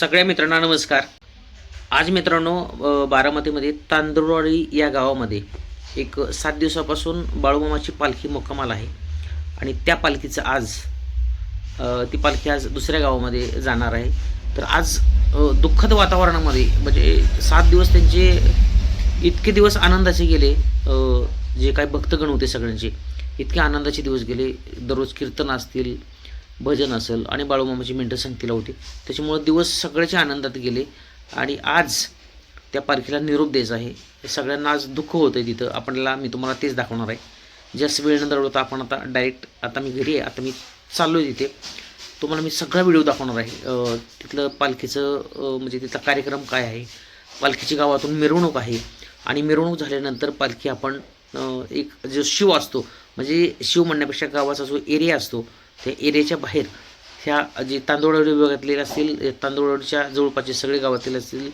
सगळ्या मित्रांना नमस्कार. आज मित्रांनो बारामतीमध्ये तांदुळवाडी या गावामध्ये एक सात दिवसापासून बाळूमामाची पालखी मुक्कामाला आहे. आणि त्या पालखीचं आज ती पालखी आज दुसऱ्या गावामध्ये जाणार आहे. तर आज दुःखद वातावरणामध्ये म्हणजे सात दिवस त्यांचे इतके दिवस आनंदाचे गेले जे काही भक्तगण होते सगळ्यांचे इतके आनंदाचे दिवस गेले. दररोज कीर्तन असतील भजन असेल आणि बाळूमामाची मिनटं संगतीला होती. त्याच्यामुळं दिवस सगळ्याचे आनंदात गेले. आणि आज त्या पालखीला निरोप द्यायचा आहे. हे सगळ्यांना आज दुःख होतं आहे तिथं. आपल्याला मी तुम्हाला तेच दाखवणार आहे. जस्ट वेळ न दरवता आपण आता डायरेक्ट आता मी घरी आहे आता मी चाललो आहे तिथे. तुम्हाला मी सगळा व्हिडिओ दाखवणार आहे. तिथलं पालखीचं म्हणजे तिथला कार्यक्रम काय आहे? पालखीची गावातून मिरवणूक आहे. आणि मिरवणूक झाल्यानंतर पालखी आपण एक जो शिव असतो म्हणजे शिव म्हणण्यापेक्षा गावाचा जो एरिया असतो त्या एरियाच्या बाहेर ह्या जे तांदूळवाडी विभागातले असतील तांदूळवाडीच्या जवळपासचे सगळे गावातील असतील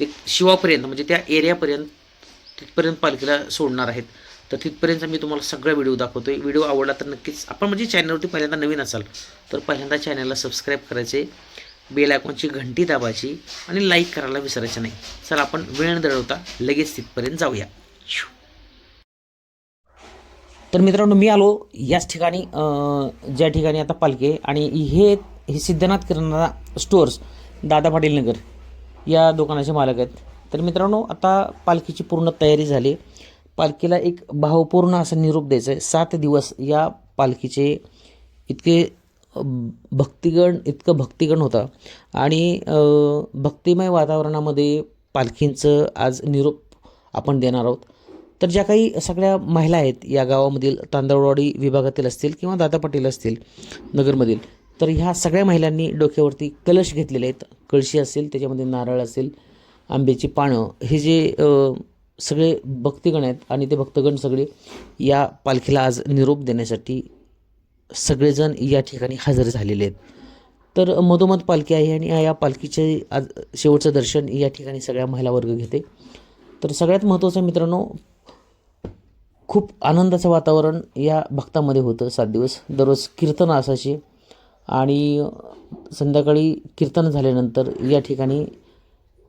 ते शिवापर्यंत म्हणजे त्या एरियापर्यंत तिथपर्यंत पालखीला सोडणार आहेत. तर तिथपर्यंत मी तुम्हाला सगळा व्हिडिओ दाखवतोय. व्हिडिओ आवडला तर नक्कीच आपण म्हणजे चॅनलवरती पहिल्यांदा नवीन असाल तर पहिल्यांदा चॅनलला सबस्क्राईब करायचे बेल आयकॉनची घंटी दाबायची आणि लाईक करायला विसरायचं नाही. चला आपण वेळ न दळवता लगेच तिथपर्यंत जाऊया. शू तर मित्रांनो मी आलो याच ठिकाणी ज्या ठिकाणी आता पालखी आहे. आणि हे हे सिद्धनाथ किराणा स्टोअर्स दादा पाटील नगर या दुकानाचे मालक आहेत. तर मित्रांनो आता पालखीची पूर्ण तयारी झाली. पालखीला एक भावपूर्ण असा निरोप द्यायचा आहे सात दिवस या पालखीचे इतके भक्तिगण इतकं भक्तिगण होता. आणि भक्तिमय वातावरणामध्ये पालखींचं आज निरोप आपण देणार आहोत. तर ज्या काही सगळ्या महिला आहेत या गावामधील तांदळवाडी विभागातील असतील किंवा दादा पाटील असतील नगरमधील तर ह्या सगळ्या महिलांनी डोक्यावरती कलश घेतलेले आहेत. कळशी असेल त्याच्यामध्ये नारळ असेल आंब्याची पानं हे जे सगळे भक्तगण आहेत आणि ते भक्तगण सगळे या पालखीला आज निरोप देण्यासाठी सगळेजण या ठिकाणी हजर झालेले आहेत. तर मधोमध पालखी आहे आणि या पालखीचे आज शेवटचं दर्शन या ठिकाणी सगळ्या महिला वर्ग घेते. तर सगळ्यात महत्त्वाचं मित्रांनो खूप आनंदाचं वातावरण या भक्तामध्ये होतं सात दिवस. दररोज कीर्तनं असायची. आणि संध्याकाळी कीर्तन झाल्यानंतर या ठिकाणी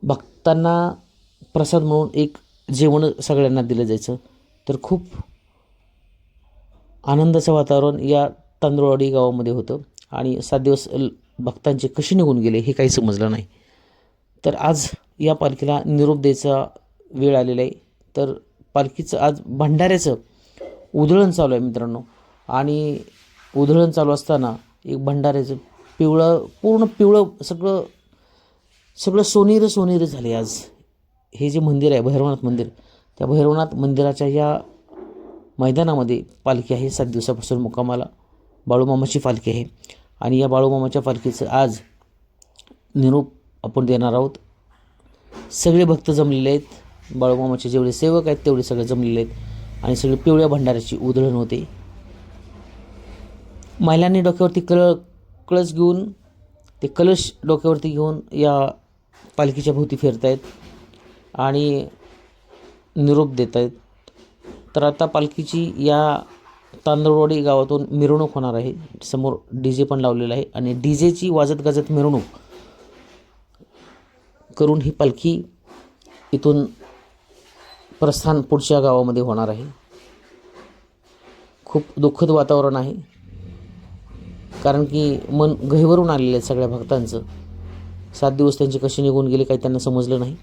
भक्तांना प्रसाद म्हणून एक जेवण सगळ्यांना दिलं जायचं. तर खूप आनंदाचं वातावरण या तांदूळवाडी गावामध्ये होतं. आणि सात दिवस भक्तांचे कसे निघून गेले हे काही समजलं नाही. तर आज या पालखीला निरोप द्यायचा वेळ आलेला आहे. तर पालखीचं आज भंडाऱ्याचं उधळण चालू आहे मित्रांनो. आणि उधळण चालू असताना एक भंडाऱ्याचं पिवळं पूर्ण पिवळं सगळं सगळं सोनेरं सोनेरं झाले आज. हे जे मंदिर आहे भैरवनाथ मंदिर त्या भैरवनाथ मंदिराच्या या मैदानामध्ये पालखी आहे. सात दिवसापासून मुक्कामाला बाळूमामाची पालखी आहे. आणि या बाळूमामाच्या पालखीचं आज निरोप आपण देणार आहोत. सगळे भक्त जमलेले आहेत. बाळूमामाचे जेवढे सेवक आहेत तेवढे सगळे जमलेले आहेत. आणि सगळे पिवळ्या भंडाऱ्याची उधळण होते. महिलांनी डोक्यावरती कळ कळस घेऊन ते कलश डोक्यावरती घेऊन या पालखीच्या भोवती फिरत आहेत आणि निरोप देत आहेत तर आता पालखीची या तांदळवाडी गावातून मिरवणूक होणार आहे. समोर डी जे पण लावलेला आहे आणि डी जेची वाजत गाजत मिरवणूक करून ही पालखी इथून प्रस्थान पुढच्या गावामध्ये होणार आहे. खूप दुःखद वातावरण आहे. कारण की मन गहिवरून आलेलं आहे सगळ्या भक्तांचं. सात दिवस त्यांचे कसे निघून गेले काही त्यांना समजलं नाही.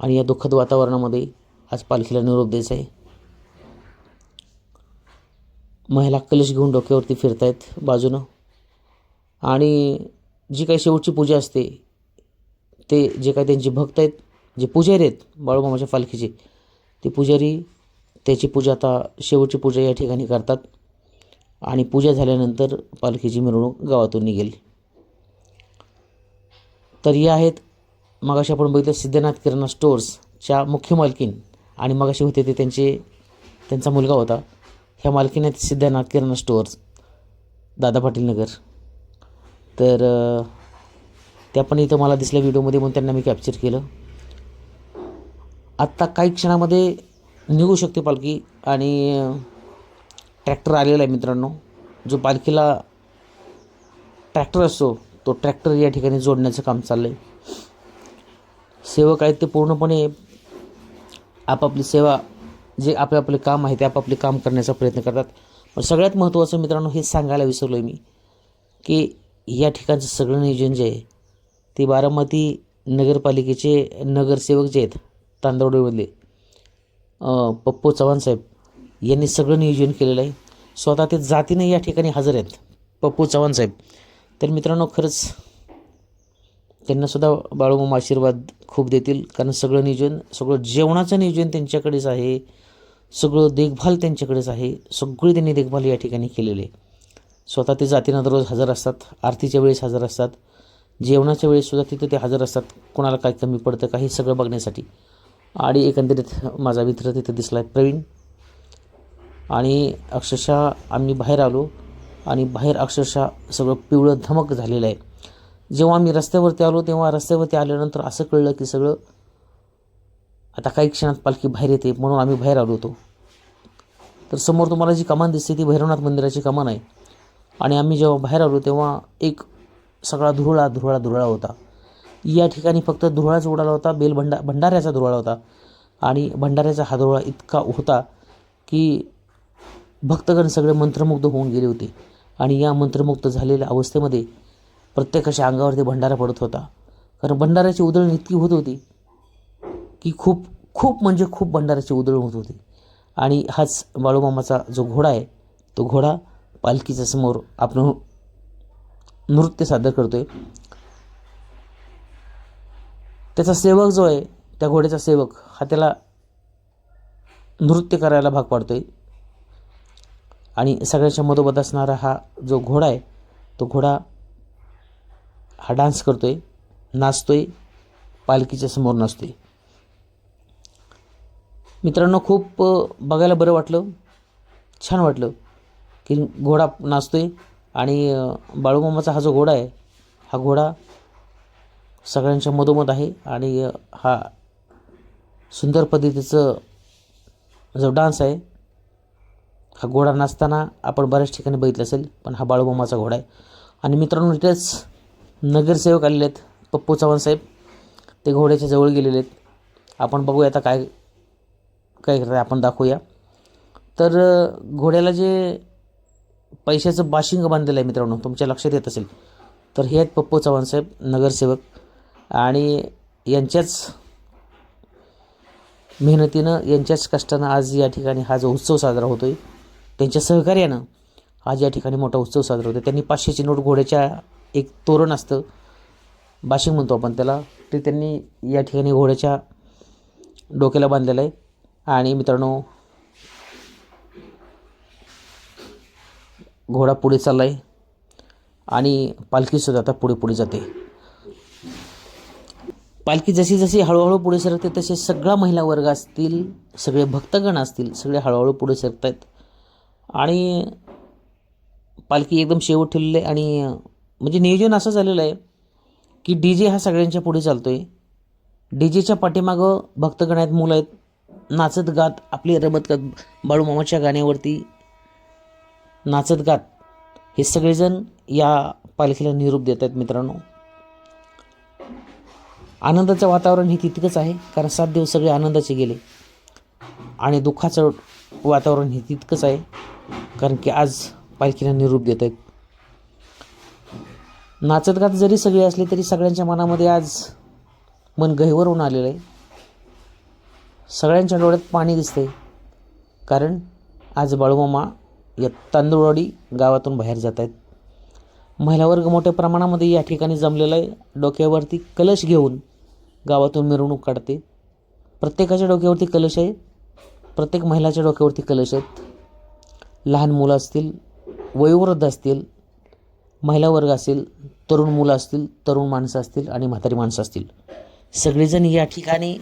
आणि या दुःखद वातावरणामध्ये आज पालखीला निरोप द्यायचा आहे. महिला कलश घेऊन डोक्यावरती फिरतायत बाजूनं. आणि जी काही शेवटची पूजा असते ते जे काही त्यांचे भक्त आहेत जे पुजारी आहेत बाळूमामाच्या पालखीचे ते पुजारी त्याची पूजा आता शेवटची पूजा या ठिकाणी करतात. आणि पूजा झाल्यानंतर पालखीची मिरवणूक गावातून निघेल. तर या आहेत मगाशी आपण बघितलं सिद्धनाथ किराणा स्टोअर्सच्या मुख्य मालकीन. आणि मगाशी होते ते त्यांचे त्यांचा मुलगा होता. ह्या मालकीने आहेत सिद्धनाथ किराणा स्टोअर्स दादा पाटील नगर. तर त्या पण इथं मला दिसल्या व्हिडिओमध्ये म्हणून त्यांना मी कॅप्चर केलं. आत्ता काही क्षणामध्ये निघू शकते पालखी आणि ट्रॅक्टर आलेला आहे मित्रांनो जो पालखीला ट्रॅक्टर असतो तो ट्रॅक्टर या ठिकाणी जोडण्याचं काम चाललं आहे सेवक आहेत ते पूर्णपणे आपापली सेवा जे आपले आपले काम आहे ते आपापले काम करण्याचा प्रयत्न करतात. पण सगळ्यात महत्त्वाचं मित्रांनो हे सांगायला विसरलो आहे मी की या ठिकाणचं सगळं नियोजन जे आहे ते बारामती नगरपालिकेचे नगरसेवक जे आहेत तांदवडीमधले पप्पू चव्हाण साहेब यांनी सगळं नियोजन केलेलं आहे. स्वतः ते जातीने या ठिकाणी हजर आहेत. पप्पू चव्हाण साहेब. तर मित्रांनो खरंच त्यांनासुद्धा बाळूमामा आशीर्वाद खूप देतील. कारण सगळं नियोजन सगळं जेवणाचं नियोजन त्यांच्याकडेच आहे. सगळं देखभाल त्यांच्याकडेच आहे. सगळी त्यांनी देखभाल या ठिकाणी केलेली आहे. स्वतः ते जातीनं दररोज हजर असतात. आरतीच्या वेळेस हजर असतात. जेवणाच्या वेळेससुद्धा तिथे ते हजर असतात. कोणाला काय कमी पडतं का हे सगळं बघण्यासाठी. आणि एकंदरीत माझा मित्र तिथं दिसला आहे प्रवीण. आणि अक्षरशः आम्ही बाहेर आलो आणि बाहेर अक्षरशः सगळं पिवळं धमक झालेलं आहे. जेव्हा आम्ही रस्त्यावरती आलो तेव्हा रस्त्यावरती आल्यानंतर असं कळलं की सगळं आता काही क्षणात पालखी बाहेर येते म्हणून आम्ही बाहेर आलो होतो. तर समोर तुम्हाला जी कमान दिसते ती भैरवनाथ मंदिराची कमान आहे. आणि आम्ही जेव्हा बाहेर आलो तेव्हा एक सगळा धुरळा धुरळा धुरळा होता. या ठिकाणी फक्त धुरळाच उडाला होता बेल भंडा भंडाऱ्याचा धुरळा होता. आणि भंडाऱ्याचा हा धुरळा इतका होता की भक्तगण सगळे मंत्रमुग्ध होऊन गेले होते. आणि या मंत्रमुग्ध झालेल्या अवस्थेमध्ये प्रत्येकाच्या अंगावरती भंडारा पडत होता. कारण भंडाऱ्याची उधळण इतकी होत होती की खूप खूप म्हणजे खूप भंडाऱ्याची उधळण होत होती. आणि हाच बाळूमामाचा जो घोडा आहे तो घोडा पालखीच्या समोर आपण नृत्य सादर करतो आहे त्याचा सेवक जो आहे त्या घोड्याचा सेवक हा त्याला नृत्य करायला भाग पाडतो आहे आणि सगळ्याच्या मधोमध असणारा हा जो घोडा आहे तो घोडा हा डान्स करतो आहे नाचतो आहे पालखीच्या समोर नाचतो आहे मित्रांनो खूप बघायला बरं वाटलं. छान वाटलं की घोडा नाचतो आहे आणि बाळूमामाचा हा जो घोडा आहे हा घोडा सगळ्यांच्या मधोमध आहे आणि हा सुंदर पद्धतीचं जो डान्स आहे हा घोडा नाचताना आपण बऱ्याच ठिकाणी बघितलं असेल पण हा बाळूमामाचा घोडा आहे. आणि मित्रांनो इथेच नगरसेवक आलेले आहेत पप्पू चव्हाण साहेब. ते घोड्याच्या जवळ गेलेले आहेत. आपण बघूया आता काय काय करताय आपण दाखवूया. तर घोड्याला जे पैशाचं बाशिंग बांधलेलं आहे मित्रांनो तुमच्या लक्षात येत असेल तर हे आहेत पप्पू चव्हाण साहेब नगरसेवक. आणि यांच्याच मेहनतीनं यांच्याच कष्टानं आज या ठिकाणी हा जो उत्सव साजरा होतो आहे त्यांच्या सहकार्यानं आज या ठिकाणी मोठा उत्सव साजरा होतो त्यांनी पाचशेची नोट घोड्याच्या एक तोरण असतं बाशिंग म्हणतो आपण त्याला ते त्यांनी या ठिकाणी घोड्याच्या डोक्याला बांधलेलं आहे. आणि मित्रांनो घोडा पुढे चालला आहे आणि पालखीसुद्धा आता पुढे पुढे जाते. पालखी जशी जशी हळूहळू पुढे सरकते तसे सगळा महिला वर्ग असतील सगळे भक्तगण असतील सगळे हळूहळू पुढे सरकत आहेत आणि पालखी एकदम शेवट ठेवलेली आहे आणि म्हणजे नियोजन असं झालेलं आहे की डी जे हा सगळ्यांच्या पुढे चालतो आहे डी जेच्या पाठीमागं भक्तगण आहेत मुलं आहेत नाचत गात आपली रमत गात बाळूमामाच्या गाण्यावरती नाचत गात. हे सगळेजण या पालखीला निरूप देत आहेत मित्रांनो. आनंदाचं वातावरण हे तितकंच आहे कारण सात दिवस सगळे आनंदाचे गेले. आणि दुःखाचं वातावरण हे तितकंच आहे कारण की आज पालखीला निरूप देत आहेत. नाचत गात जरी सगळे असले तरी सगळ्यांच्या मनामध्ये आज मन गहिवर होऊन आलेलं आहे. सगळ्यांच्या डोळ्यात पाणी दिसते कारण आज बाळूमामा या तांदूळवाडी गावातून बाहेर जात आहेत. महिला वर्ग मोठ्या प्रमाणामध्ये या ठिकाणी जमलेला आहे. डोक्यावरती कलश घेऊन गावातून मिरवणूक काढते. प्रत्येकाच्या डोक्यावरती कलश आहे. प्रत्येक महिलाच्या डोक्यावरती कलश आहेत. लहान मुलं असतील वयोवृद्ध असतील महिला वर्ग असेल तरुण मुलं असतील तरुण माणसं असतील आणि म्हातारी माणसं असतील. सगळेजण या ठिकाणी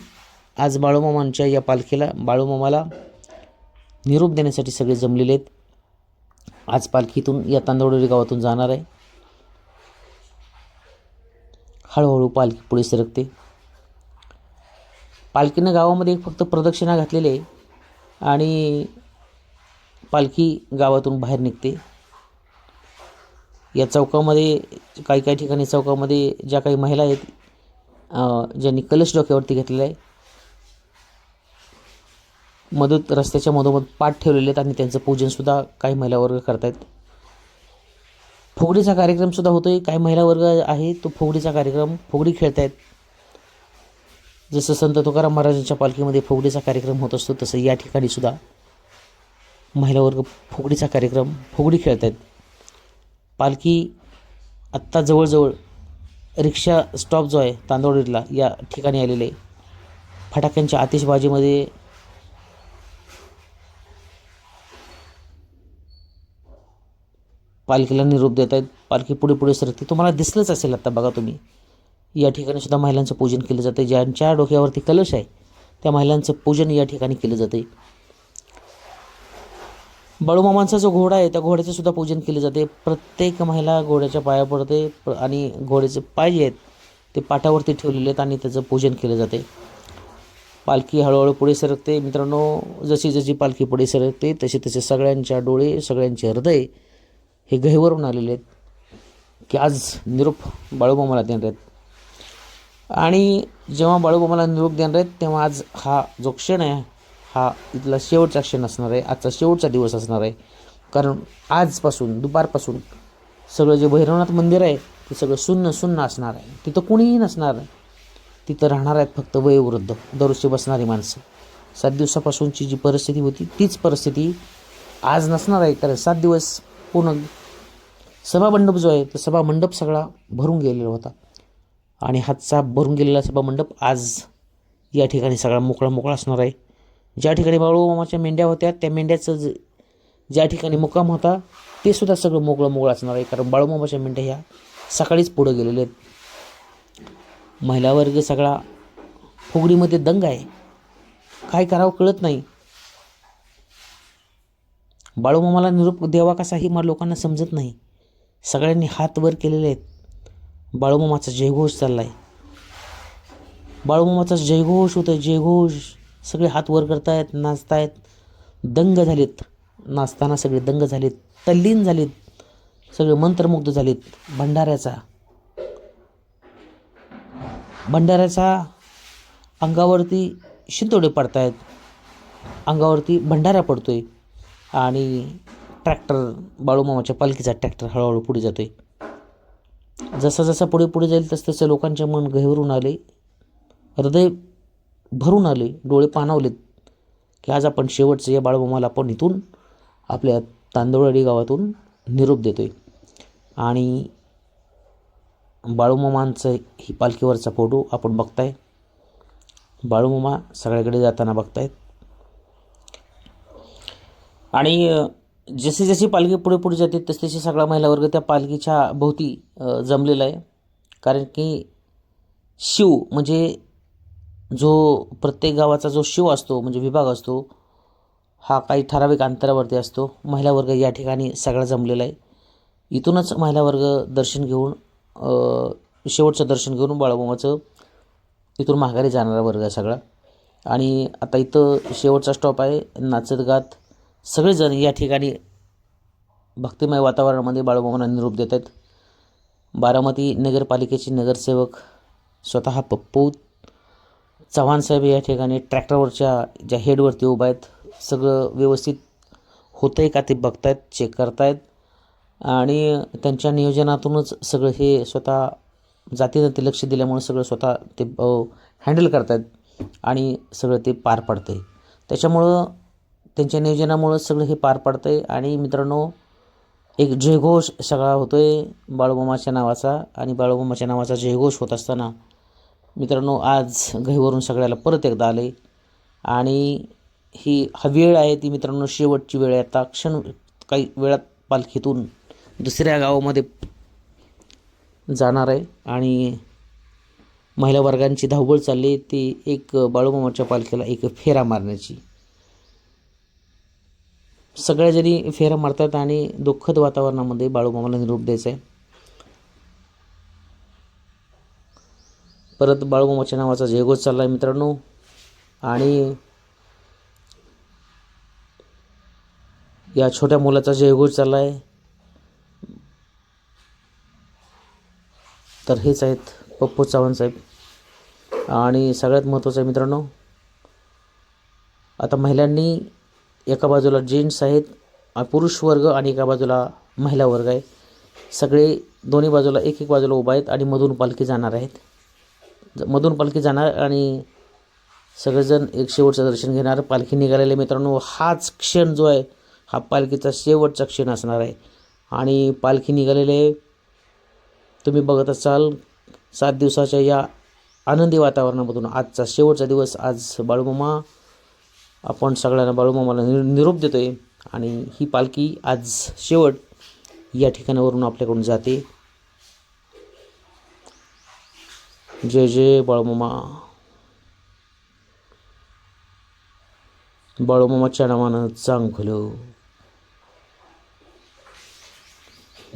आज बाळूमामांच्या या पालखीला बाळूमामाला निरोप देण्यासाठी सगळे जमलेले आहेत. आज पालखीतून या तांदवडोरी गावातून जाणार आहे. हळूहळू पालखी पुढे सरकते. पालखीनं गावामध्ये फक्त प्रदक्षिणा घातलेली आहे आणि पालखी गावातून बाहेर निघते. या चौकामध्ये काही काही ठिकाणी चौकामध्ये ज्या काही महिला आहेत ज्यांनी कलश डोक्यावरती घेतलेला आहे मधूत रस्त्याच्या मधोमध पाठ ठेवलेले आहेत आणि त्यांचं पूजनसुद्धा काही महिला वर्ग करतायत. फुगडीचा कार्यक्रमसुद्धा होतो आहे काही महिला वर्ग आहे तो फुगडीचा कार्यक्रम फुगडी खेळतायत. जसं संत तुकाराम महाराजांच्या पालखीमध्ये फुगडीचा कार्यक्रम होत असतो तसं या ठिकाणी सुद्धा महिला वर्ग फुगडीचा कार्यक्रम फुगडी खेळत आहेत पालखी आत्ता जवळजवळ रिक्षा स्टॉप जो आहे तांदोडीला या ठिकाणी आलेले आहे. फटाक्यांच्या आतिषबाजीमध्ये पालखीला निरोप देत आहेत पालखी पुढे पुढे सरकते. तुम्हाला दिसलंच असेल आत्ता बघा तुम्ही. या ठिकाणी सुद्धा महिलांचं पूजन केलं जातं ज्यांच्या डोक्यावरती कलश आहे त्या महिलांचं पूजन या ठिकाणी केलं जाते बाळूमामांचा जो घोडा आहे त्या घोड्याचं सुद्धा पूजन केले जाते प्रत्येक महिला घोड्याच्या पाया पडते आणि घोड्याचे पाय जे आहेत ते पाटावरती ठेवलेले आहेत आणि त्याचं पूजन केलं जाते पालखी हळूहळू पुढे सरकते. मित्रांनो जशी जशी पालखी पुढे सरकते तसे तसे सगळ्यांच्या डोळे सगळ्यांचे हृदय हे गहिवरून आलेले आहेत. की आज निरोप बाळूमामाला देणार आहेत. आणि जेव्हा बाळूमामाला निरोप देणार आहेत तेव्हा आज हा जो क्षण आहे हा इथला शेवटचा क्षण असणार आहे आजचा शेवटचा दिवस असणार आहे. कारण आजपासून दुपारपासून सगळं जे भैरवनाथ मंदिर आहे ते सगळं सुन्न सुन्न असणार आहे. तिथं कुणीही नसणार आहे. तिथं राहणार आहेत फक्त वयोवृद्ध दररोजची बसणारी माणसं. सात दिवसापासूनची जी परिस्थिती होती तीच परिस्थिती आज नसणार आहे कारण सात दिवस पूर्ण सभामंडप जो आहे तो सभामंडप सगळा भरून गेलेला होता. आणि हातचा भरून गेलेला सभामंडप आज या ठिकाणी सगळा मोकळा मोकळा असणार आहे. ज्या ठिकाणी बाळूमामाच्या मेंढ्या होत्या त्या मेंढ्याचं ज ज्या ठिकाणी मुक्काम होता ते सुद्धा सगळं मोकळं मोकळं असणार आहे. कारण बाळूमामाच्या मेंढ्या ह्या सकाळीच पुढं गेलेल्या आहेत. महिला वर्ग सगळा फुगडीमध्ये दंग आहे. काय करावं कळत नाही. बाळूमामाला निरोप द्यावा कसा ही मला लोकांना समजत नाही. सगळ्यांनी हात वर केलेले आहेत. बाळूमामाचा जयघोष चालला आहे बाळूमामाचा जयघोष होतोय जयघोष. सगळे हात वर करतायत नाचतायत. दंग झालेत. नाचताना सगळे दंग झालेत. तल्लीन झालेत. सगळे मंत्रमुग्ध झालेत. भंडाऱ्याचा. भंडाऱ्याचा अंगावरती शिंतोडे पडतायत. अंगावरती भंडारा पडतोय. आणि ट्रॅक्टर बाळूमामाच्या पालखीचा ट्रॅक्टर हळूहळू पुढे जातोय. जसा जसा पुढे पुढे जाईल तसं तसं लोकांचे मन गहिवरून आले. हृदय भरून आले. डोळे पाणावलेत. की आज आपण शेवटचं या बाळूमामाला आपण इथून आपल्या तांदूळवाडी गावातून निरोप देतोय. आणि बाळूमामांचं ही पालखीवरचा फोटो आपण बघताय. बाळूमामा सगळ्याकडे जाताना बघतायत. आणि जशी जशी पालखी पुढे पुढे जाते तस तशी सगळा महिला वर्ग त्या पालखीच्या भोवती जमलेला आहे. कारण की शिव म्हणजे जो प्रत्येक गावाचा जो शिव असतो म्हणजे विभाग असतो हा काही ठराविक अंतरावरती असतो. महिला वर्ग या ठिकाणी सगळा जमलेला आहे. इथूनच महिला वर्ग दर्शन घेऊन शेवटचं दर्शन घेऊन बाळाबोमाचं इथून माघारी जाणारा वर्ग आहे सगळा. आणि आता इथं शेवटचा स्टॉप आहे नाचत गात सगळेजण या ठिकाणी भक्तिमय वातावरणामध्ये बाळूमामांना निरूप देत आहेत बारामती नगरपालिकेचे नगरसेवक स्वतः पप्पू चव्हाणसाहेब या ठिकाणी ट्रॅक्टरवरच्या ज्या हेडवरती उभा आहेत सगळं व्यवस्थित होतं आहे का ते बघतायत चेक करतायत. आणि त्यांच्या नियोजनातूनच सगळं हे स्वतः जातीनं ते लक्ष दिल्यामुळे सगळं स्वतः ते हँडल करतायत आणि सगळं ते पार पडतं आहे त्याच्यामुळं त्यांच्या नियोजनामुळं सगळं हे पार पडतं आहे आणि मित्रांनो एक जयघोष सगळा होतो आहे बाळूमामाच्या नावाचा. आणि बाळूमामाच्या नावाचा जयघोष होत असताना मित्रांनो आज घहीवरून सगळ्याला परत एकदा आले आणि ही हा वेळ आहे ती मित्रांनो शेवटची वेळ आहे. आता क्षण काही वेळात पालखीतून दुसऱ्या गावामध्ये जाणार आहे. आणि महिला वर्गांची धावपळ चालली आहे. ती एक बाळूमामाच्या पालखीला एक फेरा मारण्याची. सगळ्या जरी फेरा मारतात आणि दुःखद वातावरणामध्ये बाळूमामाला निरोप द्यायचा आहे. परत बाळूमामाच्या नावाचा जयघोष चालला आहे मित्रांनो. आणि या छोट्या मुलाचा जयघोष चालला आहे तर हेच आहेत पप्पू चव्हाण साहेब. आणि सगळ्यात महत्त्वाचं आहे मित्रांनो आता महिलांनी एका बाजूला जेंट्स आहेत पुरुष वर्ग आणि एका बाजूला महिला वर्ग आहे. सगळे दोन्ही बाजूला एक एक बाजूला उभा आहेत आणि मधून पालखी जाणार आहेत. मधून पालखी जाणार आणि सगळेजण एक शेवटचं दर्शन घेणार. पालखी निघालेले मित्रांनो. हाच क्षण जो आहे हा पालखीचा शेवटचा क्षण असणार आहे. आणि पालखी निघालेले तुम्ही बघत असाल सात दिवसाच्या या आनंदी वातावरणामधून आजचा शेवटचा दिवस. आज बाळूमामा आपण सगळ्यांना बाळूमामाला नि निरोप देतो आहे आणि ही पालखी आज शेवट या ठिकाणावरून आपल्याकडून जाते. जय जय बाळूमामा बाळूमामाच्या नावानं चांग भलं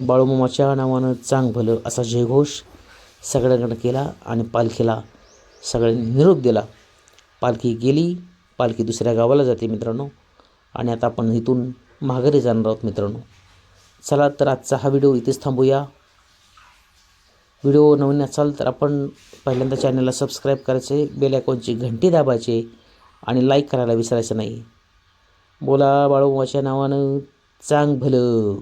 बाळूमामाच्या नावानं चांग भलं असा जयघोष सगळ्यांकडे केला आणि पालखीला सगळ्यांनी निरोप दिला. पालखी गेली. पालखी दुसऱ्या गावाला जाते मित्रांनो. आणि आता आपण इथून माघारी जाणार आहोत मित्रांनो. चला तर आजचा हा व्हिडिओ इथेच थांबूया. व्हिडिओ नवीन असाल तर आपण पहिल्यांदा चॅनलला सबस्क्राईब करायचे बेल आयकॉनची घंटी दाबायचे आणि लाईक करायला विसरायचं नाही. बोला बाळूमाच्या नावानं चांग भलं